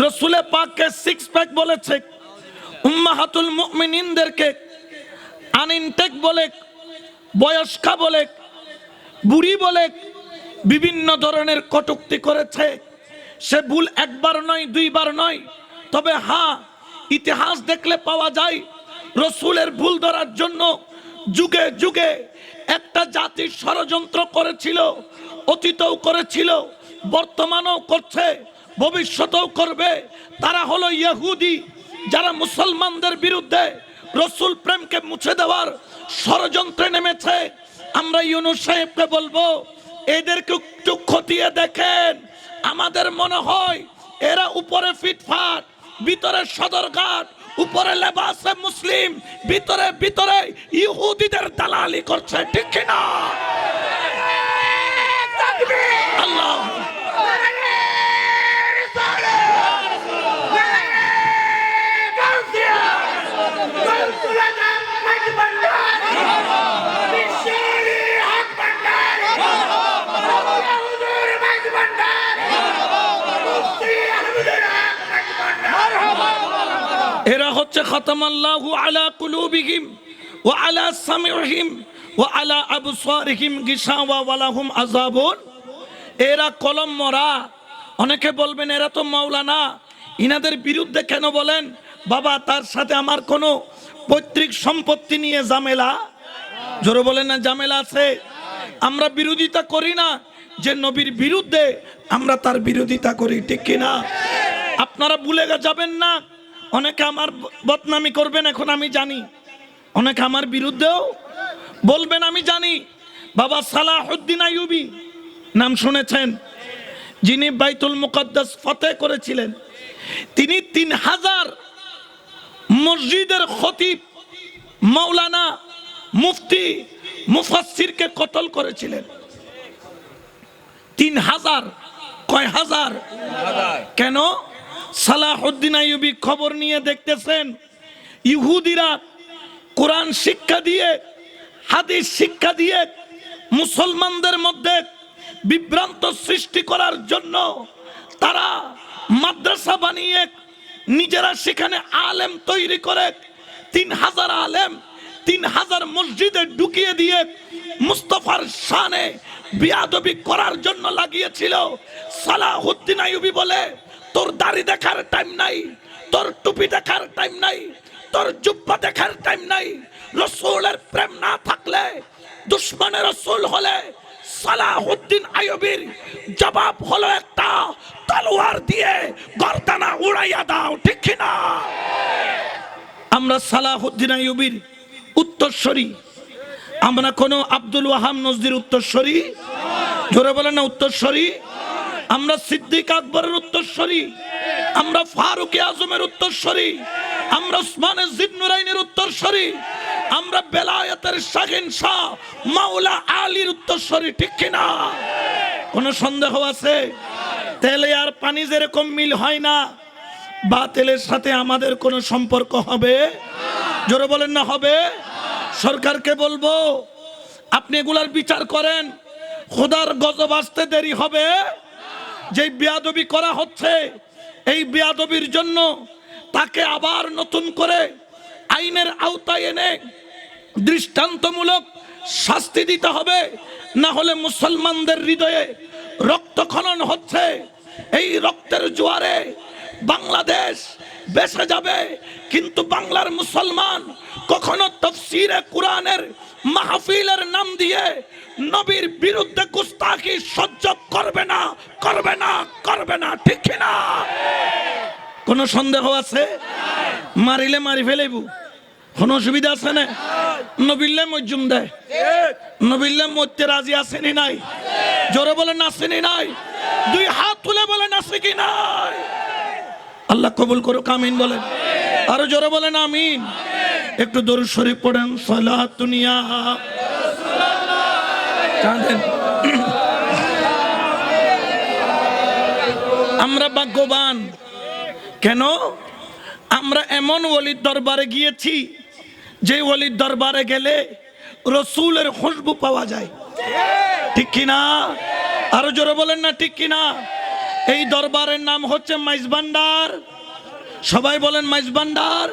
রসুলে পাককে six pack বলেছে। উম্মাহাতুল মুমিনিনদেরকে আনইনটেক বলে, বয়স্কা বলে, বুড়ি বলে বিভিন্ন ধরনের কটুক্তি করেছে। সে ভুল একবার নয়, দুইবার নয়, তবে হ্যাঁ ইতিহাস দেখলে পাওয়া যায়, রসুলের ভুল ধরার জন্য যুগে যুগে একটা জাতির ষড়যন্ত্র করেছিল, অতীতও করেছিল, বর্তমানও করছে। ভবিষ্যতেও করবে। তারা হলো ইহুদি, যারা মুসলমানদের বিরুদ্ধে রসুল প্রেমকে মুছে দেওয়ার ষড়যন্ত্রে নেমেছে। আমরা ইউনুস সাহেবকে বলব, এদেরকে একটু খতিয়ে দেখেন। আমাদের মনে হয় এরা উপরে ফিটফাট, ভিতরে সদরঘাট, উপরে লেবাসে মুসলিম, ভিতরে ভিতরে ইহুদিদের দালালি করছে। ঠিক কিনা? আল্লাহ। এরা হচ্ছে খতমাল্লাহু আলা কুলুবিহিম ওয়া আলা সামিউহিম ওয়া আলা আবসারিহিম গিশাওয়া ওয়া লাহুম আযাবুন। এরা কলম মরা। অনেকে বলবেন, এরা তো মাওলানা। ইনাদের বিরুদ্ধে কেন বলেন, বাবা, তার সাথে আমার কোনো পৈতৃক সম্পত্তি নিয়ে ঝামেলা? জোরে বলেন না, ঝামেলা আছে। আমরা বিরোধিতা করি না। যে নবীর বিরুদ্ধে আমরা তার বিরোধিতা করি, ঠিক কিনা? আপনারা ভুলে যাবেন না। অনেকে আমার বদনামি করবেন এখন আমি জানি। অনেকে আমার বিরুদ্ধেও বলবেন আমি জানি। বাবা সালাহুদ্দিন আইয়ুবি নাম শুনেছেন যিনি বাইতুল মুকদ্দাস ফতে করেছিলেন। তিনি তিন হাজার মসজিদের খতিব মৌলানা মুফতি মুফাসসিরকে কতল করেছিলেন? তিন হাজার কয় হাজার। কেন? সালাহুদ্দিন আইয়ুবি খবর নিয়ে দেখতেছেন, ইহুদিরা কোরআন শিক্ষা দিয়ে, হাদিস শিক্ষা দিয়ে মুসলমানদের মধ্যে বিভ্রান্ত সৃষ্টি করার জন্য তারা মাদ্রাসা বানিয়ে নিজেরা সেখানে আলেম তৈরি করে তিন হাজার আলেম, তিন হাজার মসজিদে ঢুকিয়ে দিয়ে মুস্তফার শানে বিয়াদবি করার জন্য লাগিয়েছিল। সালাহুদ্দিন আইয়ুবি বলে তোর দাড়ি দেখার টাইম নাই, তোর টুপি দেখার টাইম নাই, তোর জুব্বা দেখার টাইম নাই। রসুলের প্রেম না থাকলে দুশ্মনের রসুল হলে সালাহুদ্দিন আইয়ুবির জবাব হলো একটা তলোয়ার দিয়ে গর্দানা উড়াইয়া দাও, ঠিক কিনা? আমরা সালাহুদ্দিন আইয়ুবির উত্তরস্বরী। আমরা কোনো আব্দুল ওয়াহাব নজদির উত্তরস্বরী? জোরে বলেন না উত্তরস্বরী। আমরা সিদ্দিক আকবরের উত্তরস্বরী, আমরা ফারুক আজমের উত্তরস্বরী, আমরা উসমানের জিন্নুরাইনের উত্তরস্বরী, আমরা বেলায়েতের শাহিন শাহ মাওলা আলীর উত্তরস্বরী, ঠিক কিনা? কোনো সন্দেহ আছে? তেলে আর পানি যেরকম মিল হয় না বা তেলের সাথে আমাদের কোনো সম্পর্ক হবে? জোরে বলেন না, হবে? সরকারকে বলব, আপনি এগুলার বিচার করেন, খোদার গজব আসতে দেরি হবে? যে বিয়াদবি করা হচ্ছে, এই বিয়াদবির জন্য তাকে আবার নতুন করে আইনের আওতায় এনে দৃষ্টান্তমূলক শাস্তি দিতে হবে, না হলে মুসলমানদের হৃদয়ে রক্তখনন হচ্ছে। এই রক্তের জোয়ারে বাংলাদেশ বেসে যাবে, কিন্তু বাংলার মুসলমান কখনো তফসিরে কোরআনের মাহফিলের নাম দিয়ে নবীর বিরুদ্ধে গুস্তাখি সহ্য করবে না করবে না করবে না, ঠিক না? কোনো সন্দেহ আছে? মারিলে মারি ফেলেবু কোনো অসুবিধা আছে না? নবিল্লে মজ্জুম দেয়। নবিল্লে মরতে রাজি আসেনি নাই? জোরে বলে নাসেনি নাই? দুই হাত তুলে বলে নাসে কি নাই? আল্লাহ কবুল করুক আমিন বলেন। আরও জোরে বলেন আমিন। একটু দরুদ শরীফ পড়েন কাঁদেন। আমরা ভাগ্যবান। কেন? আমরা এমন ওলির দরবারে গিয়েছি যে ওলির দরবারে গেলে রসুলের খুশবু পাওয়া যায়। ঠিক। কিনা? আরও জোরে বলেন না ঠিক কিনা? এই দরবারের নাম হচ্ছে মাইজবান্ডার সবাই বলেন মাইজবান্ডার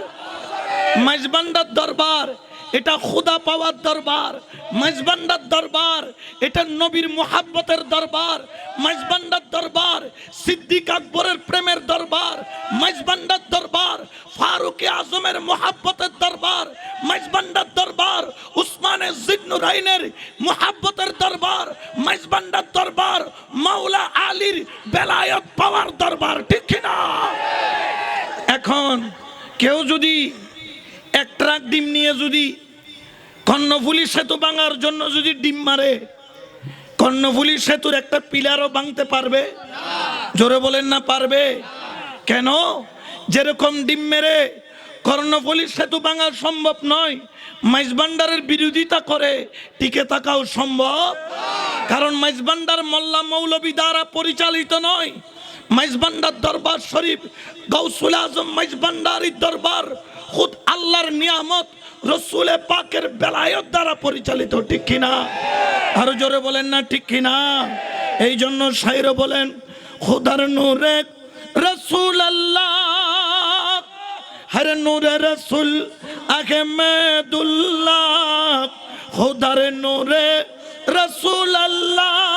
মাইজবান্ডার দরবার, এটা খুদা পাওয়ার দরবার। মাইজবান্ডার দরবার, এটা নবীর মোহাব্বতের দরবার। মাইজবান্ডার দরবার, সিদ্দিক আকবরের প্রেমের দরবার। মাইজবান্ডার দরবার, ফারুক আজমের মোহাব্বতের দরবার। মাইজবান্ডার দরবার, উসমানে জিগনুরাইনের মোহাব্বতের দরবার। মাইজবান্ডার দরবার, মাওলা আলীর বেলায়ত পাওয়ার দরবার, ঠিক কিনা? এখন কেউ যদি এক ট্রাক ডিম নিয়ে যদি কর্ণফুলি সেতু ভাঙার জন্য যদি ডিম মারে, কর্ণফুলি সেতুর একটা পিলারও ভাঙতে পারবে? জোরে বলেন না, পারবে? কেন? যেরকম ডিম মেরে কর্ণফুলি সেতু ভাঙা সম্ভব নয় মাইজবান্ডারের বিরোধিতা করে, টিকে থাকাও সম্ভব কারণ মাইজবান্ডার মোল্লা মৌলবী দ্বারা পরিচালিত নয়। মাইজবান্ডার দরবার শরীফ গৌসুল আজম মাইজবান্ডারির দরবার, খুদ আল্লাহর নিয়ামত, রসুলে পাকের বেলায়ত দ্বারা পরিচালিত, ঠিক কিনা আরও জোরে বলেন না, ঠিক কিনা এই জন্য সাইর বলেন, খুদার নূরে রসুল আল্লাহ হর নূরে রসুল আহমেদুল্লাহ, খুদার নূরে রসুল